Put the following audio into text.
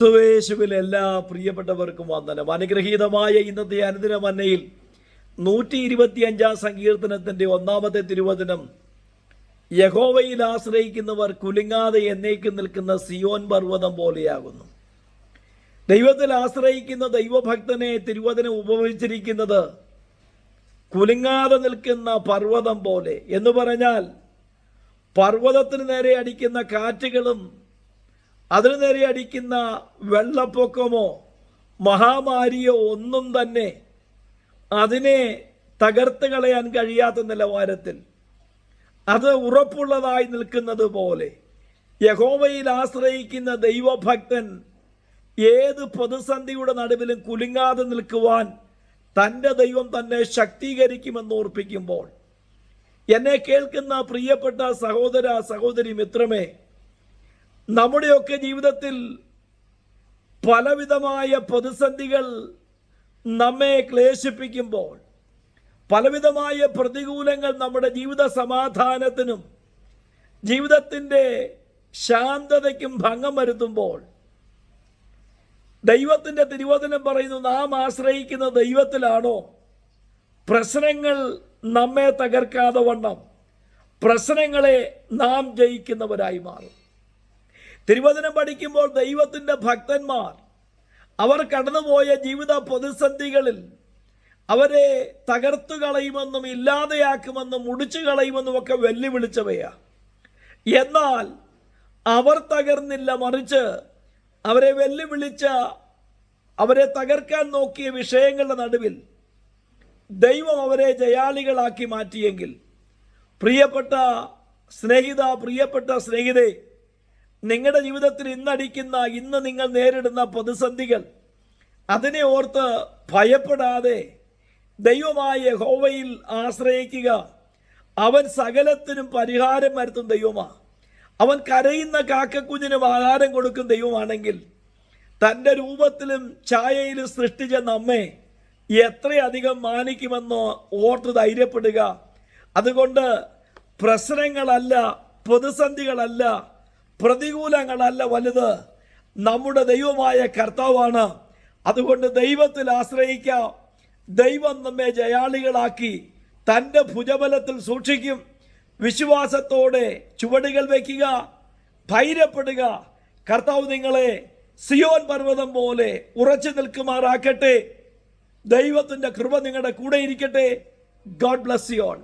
ക്രിസ്തുവേശുവിൽ എല്ലാ പ്രിയപ്പെട്ടവർക്കും വന്ദനം. അനുഗ്രഹീതമായ ഇന്നത്തെ അനുദിന മന്നയിൽ നൂറ്റി ഇരുപത്തിയഞ്ചാം സങ്കീർത്തനത്തിന്റെ ഒന്നാമത്തെ തിരുവചനം. യഹോവയിൽ ആശ്രയിക്കുന്നവർ കുലുങ്ങാതെ എന്നേക്ക് നിൽക്കുന്ന സിയോൻ പർവതം പോലെയാകുന്നു. ദൈവത്തിൽ ആശ്രയിക്കുന്ന ദൈവഭക്തനെ തിരുവചനം ഉപയോഗിച്ചിരിക്കുന്നത് കുലുങ്ങാതെ നിൽക്കുന്ന പർവതം പോലെ. എന്ന് പറഞ്ഞാൽ പർവതത്തിന് നേരെ അടിക്കുന്ന കാറ്റുകളും അതിനു നേരെ അടിക്കുന്ന വെള്ളപ്പൊക്കമോ മഹാമാരിയോ ഒന്നും തന്നെ അതിനെ തകർത്ത് കളയാൻ കഴിയാത്ത നിലവാരത്തിൽ അത് ഉറപ്പുള്ളതായി നിൽക്കുന്നത് പോലെ യഹോവയിൽ ആശ്രയിക്കുന്ന ദൈവഭക്തൻ ഏത് പ്രതിസന്ധിയുടെ നടുവിലും കുലുങ്ങാതെ നിൽക്കുവാൻ തന്റെ ദൈവം തന്നെ ശക്തീകരിക്കുമെന്ന് ഓർപ്പിക്കുമ്പോൾ എന്നെ കേൾക്കുന്ന പ്രിയപ്പെട്ട സഹോദര സഹോദരി മിത്രമേ നമ്മുടെയൊക്കെ ജീവിതത്തിൽ പലവിധമായ പ്രതിസന്ധികൾ നമ്മെ ക്ലേശിപ്പിക്കുമ്പോൾ പലവിധമായ പ്രതികൂലങ്ങൾ നമ്മുടെ ജീവിത സമാധാനത്തിനും ജീവിതത്തിന്റെ ശാന്തതയ്ക്കും ഭംഗം വരുത്തുമ്പോൾ ദൈവത്തിന്റെ തിരുവചനം പറയുന്നു നാം ആശ്രയിക്കുന്ന ദൈവത്തിലാണോ പ്രശ്നങ്ങൾ നമ്മെ തകർക്കാതെ വണ്ണം? പ്രശ്നങ്ങളെ നാം ജയിക്കുന്നവരായി മാറും. തിരുവചനം പഠിക്കുമ്പോൾ ദൈവത്തിന്റെ ഭക്തന്മാർ അവർ കടന്നുപോയ ജീവിത പ്രതിസന്ധികളിൽ അവരെ തകർത്തു കളയുമെന്നും ഇല്ലാതെയാക്കുമെന്നും മുടിച്ചു കളയുമെന്നും ഒക്കെ വെല്ലുവിളിച്ചവയാ. എന്നാൽ അവർ തകർന്നില്ല മറിച്ച് അവരെ വെല്ലുവിളിച്ച അവരെ തകർക്കാൻ നോക്കിയ വിഷയങ്ങളുടെ നടുവിൽ ദൈവം അവരെ ജയാളികളാക്കി മാറ്റിയെങ്കിൽ പ്രിയപ്പെട്ട സ്നേഹിത പ്രിയപ്പെട്ട സ്നേഹിതേ നിങ്ങളുടെ ജീവിതത്തിൽ ഇന്നടിക്കുന്ന ഇന്ന് നിങ്ങൾ നേരിടുന്ന പ്രതിസന്ധികൾ അതിനെ ഓർത്ത് ഭയപ്പെടാതെ ദൈവമായ ഹോവയിൽ ആശ്രയിക്കുക. അവൻ സകലത്തിനും പരിഹാരം വരുത്തും ദൈവമാണ് അവൻ കരയുന്ന കാക്കക്കുഞ്ഞിനും ആഹാരം കൊടുക്കും ദൈവമാണെങ്കിൽ തന്റെ രൂപത്തിലും ഛായയിലും സൃഷ്ടിച്ച നമ്മെ എത്രയധികം മാനിക്കുമെന്നോ ഓർത്ത് ധൈര്യപ്പെടുക. അതുകൊണ്ട് പ്രശ്നങ്ങളല്ല പ്രതിസന്ധികളല്ല പ്രതികൂലങ്ങളല്ല വലുത്. നമ്മുടെ ദൈവമായ കർത്താവാണ്. അതുകൊണ്ട് ദൈവത്തിൽ ആശ്രയിക്കാം. ദൈവം നമ്മെ ജയാളികളാക്കി. തന്റെ ഭുജബലത്തിൽ സൂക്ഷിക്കും. വിശ്വാസത്തോടെ ചുവടുകൾ വയ്ക്കുക. ധൈര്യപ്പെടുക കർത്താവ് നിങ്ങളെ സിയോൻ പർവതം പോലെ ഉറച്ചു നിൽക്കുമാറാക്കട്ടെ. ദൈവത്തിന്റെ കൃപ നിങ്ങളുടെ കൂടെ ഇരിക്കട്ടെ. God bless you all